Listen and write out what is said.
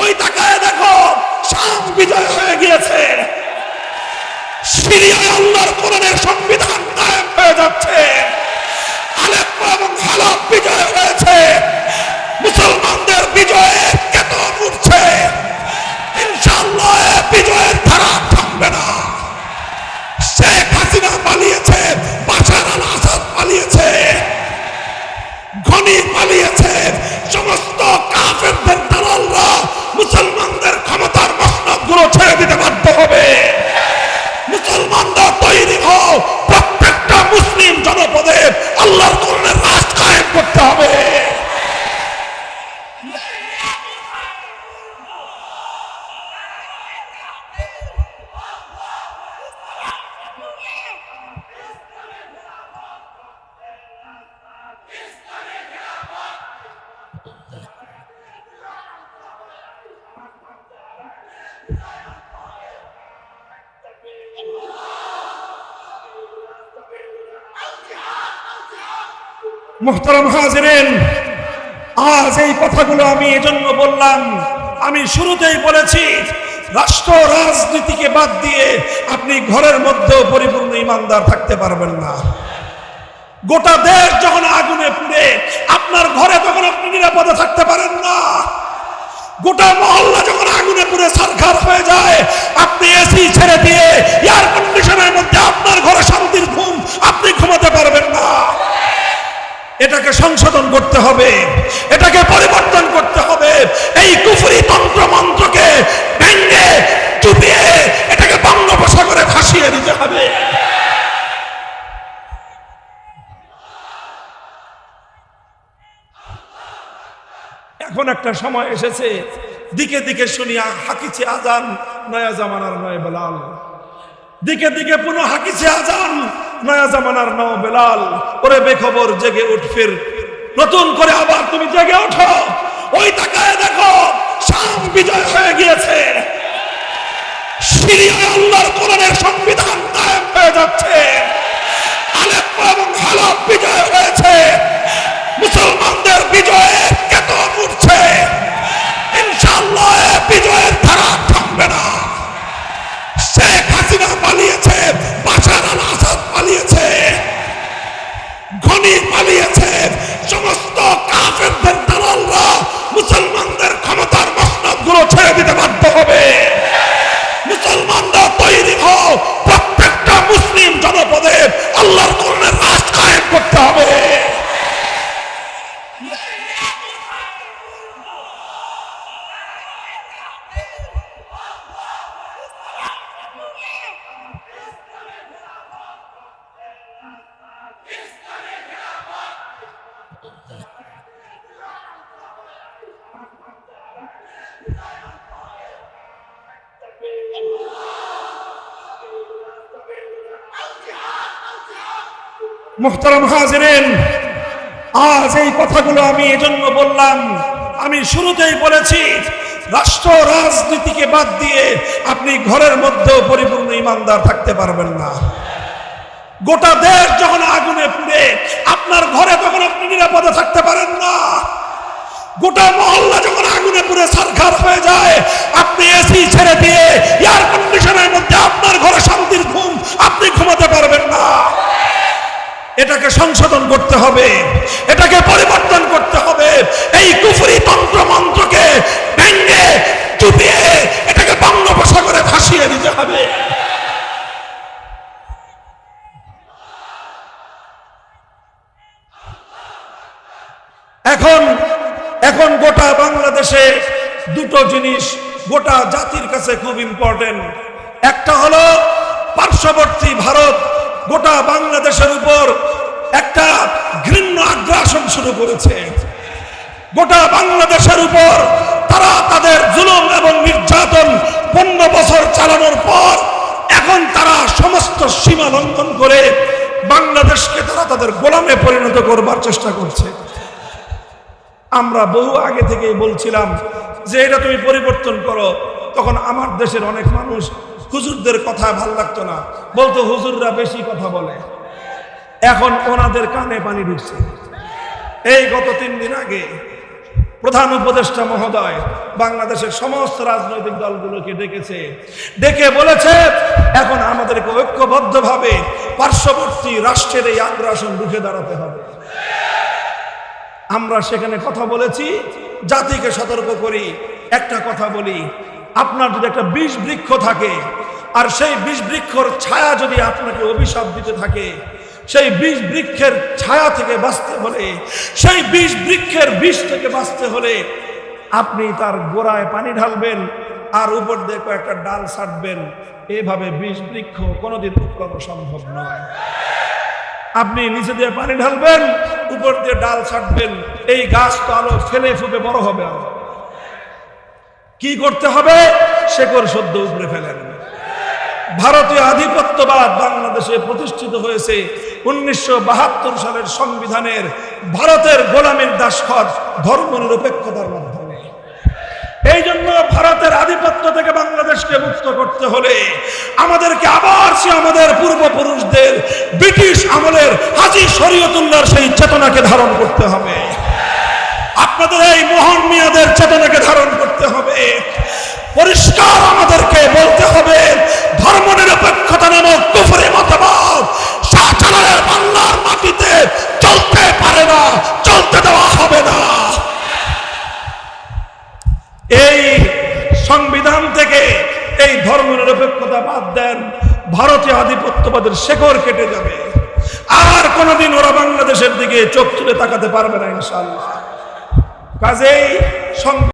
ওই তাকায় দেখো শাম বিজয় হয়ে গিয়েছে। সিরিয়ায় আল্লাহর কোরআনের সংবিধান কায়েম হয়ে যাচ্ছে। আলেপ্পো এবং হালাপ বিজয় হয়েছে। আল্লাহর মোহতারাম হাজরেন, আজ এই কথাগুলো আমি এজন্য বললাম। আমি শুরুতেই বলেছি, রাষ্ট্র রাজনীতিকে বাদ দিয়ে আপনি ঘরের মধ্যেও পরিপূর্ণ ইমানদার থাকতে পারবেন না। গোটা দেশ যখন আগুনে পুড়ে, আপনার ঘরে তখন আপনি নিরাপদে থাকতে পারেন না। গোটা মহল্লা যখন আগুনে পুড়ে সরকার হয়ে যায়, আপনি এসি ছেড়ে দিয়ে এয়ার কন্ডিশনের মধ্যে আপনার ঘরে শান্তির ঘুম আপনি ঘুমাতে পারবেন না এটাকে সংশোধন করতে হবে, এটাকে পরিবর্তন করতে হবে। এই কুফুরি তন্ত্র মন্ত্রকে ভেঙ্গে চুপিয়ে, এটাকে বঙ্গোপসাগরে ভাসিয়ে দিতে হবে। এখন একটা সময় এসেছে, দিকে দিকে শুনিয়া হাকিছে আজান, নয়া জামানার নয় বেলাল। দিকে দিকে পুনঃ হাকিছে আজান নয়া জামানার নাও বেলাল, ওরে বেখবর জেগে উঠফের নতুন করে আবার তুমি জেগে ওঠো। ওই তাকায় দেখো, শাম বিজয় হয়ে গিয়েছে। সিরিয়ায় আল্লাহর মোহতারাম হাজরেন, আজ এই কথাগুলো আমি এজন্য বললাম। আমি শুরুতেই বলেছি, রাষ্ট্র রাজনীতিকে বাদ দিয়ে আপনি ঘরের মধ্যেও পরিপূর্ণ ইমানদার থাকতে পারবেন না। গোটা দেশ যখন আগুনে পুড়ে, আপনার ঘরে তখন আপনি নিরাপদে থাকতে পারেন না। গোটা মহল্লা যখন আগুনে পুড়ে সরকার হয়ে যায়, আপনি এসি ছেড়ে দিয়ে এয়ার কন্ডিশনের মধ্যে আপনার ঘরে শান্তির ঘুম আপনি ঘুমাতে পারবেন না এটাকে সংশোধন করতে হবে, এটাকে পরিবর্তন করতে হবে। এই কুফুরি তন্ত্র মন্ত্রকে ভেঙ্গে চুপিয়ে এটাকে বঙ্গোপসাগরে ভাসিয়ে দিতে হবে। এখন এখন গোটা বাংলাদেশে দুটো জিনিস গোটা জাতির কাছে খুব ইম্পর্টেন্ট একটা হলো পার্শ্ববর্তী ভারত, গোটা বাংলাদেশের উপর একটা ঘৃণ্য আগ্রাসন শুরু করেছে। গোটা বাংলাদেশের উপর তারা তাদের জুলুম এবং নির্যাতন পনেরো বছর চালানোর পর এখন তারা সমস্ত সীমা লঙ্ঘন করে বাংলাদেশকে তারা তাদের গোলামে পরিণত করবার চেষ্টা করছে। আমরা বহু আগে থেকেই বলছিলাম যে এটা তুমি পরিবর্তন করো। তখন আমার দেশের অনেক মানুষ হুজুরদের কথা ভালো লাগতো না। বলতো হুজুররা বেশি কথা বলে। এখন ওনাদের কানে পানি ঢুকছে। এই গত তিন দিন আগে প্রধান উপদেষ্টা মহোদয় বাংলাদেশের সমস্ত রাজনৈতিক দলগুলোকে ডেকেছে। ডেকে বলেছে, এখন আমাদেরকে ঐক্যবদ্ধভাবে পার্শ্ববর্তী রাষ্ট্রের এই আগ্রাসন রুখে দাঁড়াতে হবে। আমরা সেখানে কথা বলেছি, জাতিকে সতর্ক করি। একটা কথা বলি, আপনার যদি একটা বিষ বৃক্ষ থাকে, আর সেই বিষ বৃক্ষর ছায়া যদি আপনাকে অভিশাপ দিতে থাকে সেই বিষ বৃক্ষের ছায়া থেকে বাঁচতে হলে, সেই বিষ বৃক্ষের বিষ থেকে বাঁচতে হলে আপনি তার গোড়ায় পানি ঢালবেন আর উপর দিয়ে কয়েকটা ডাল ছাড়বেন এভাবে বিষ বৃক্ষ কোনোদিন উৎপন্ন সম্ভব নয়। আপনি নিচে দিয়ে পানি ঢালবেন, উপর দিয়ে ডাল ছাড়বেন এই গাছ তো আলো ফেলে ফুপে বড় হবে। আরও কি করতে হবে? শেকড় সদ্য উপরে ফেলেন। ভারতীয় আধিপত্যবাদ বাংলাদেশে প্রতিষ্ঠিত হয়েছে। উনিশশো বাহাত্তর সালের সংবিধানের ভারতের গোলামীর দাসখত ধর্ম নিরপেক্ষতার মাধ্যমে। এই জন্য ভারতের আধিপত্য থেকে বাংলাদেশকে মুক্ত করতে হলে আমাদেরকে আবার সে আমাদের পূর্বপুরুষদের ব্রিটিশ আমলের হাজি শরীয়তুল্লাহর সেই চেতনাকে ধারণ করতে হবে। আপনাদের এই মোহন মিয়াদের চেতনাকে ধারণ করতে হবে। পরিষ্কার আমাদেরকে বলতে হবে ধর্ম নিরপেক্ষতা নামক কুফরি মতবাদ শাহজালালের বাংলার মাটিতে চলতে পারে না চলতে দেওয়া হবে না এই সংবিধান থেকে এই ধর্ম নিরপেক্ষতা বাদ দেন ভারতীয় আধিপত্যবাদের শেকড় কেটে যাবে। আর কোনোদিন ওরা বাংলাদেশের দিকে চোখ তুলে তাকাতে পারবে না ইনশাল্লাহ কাজেই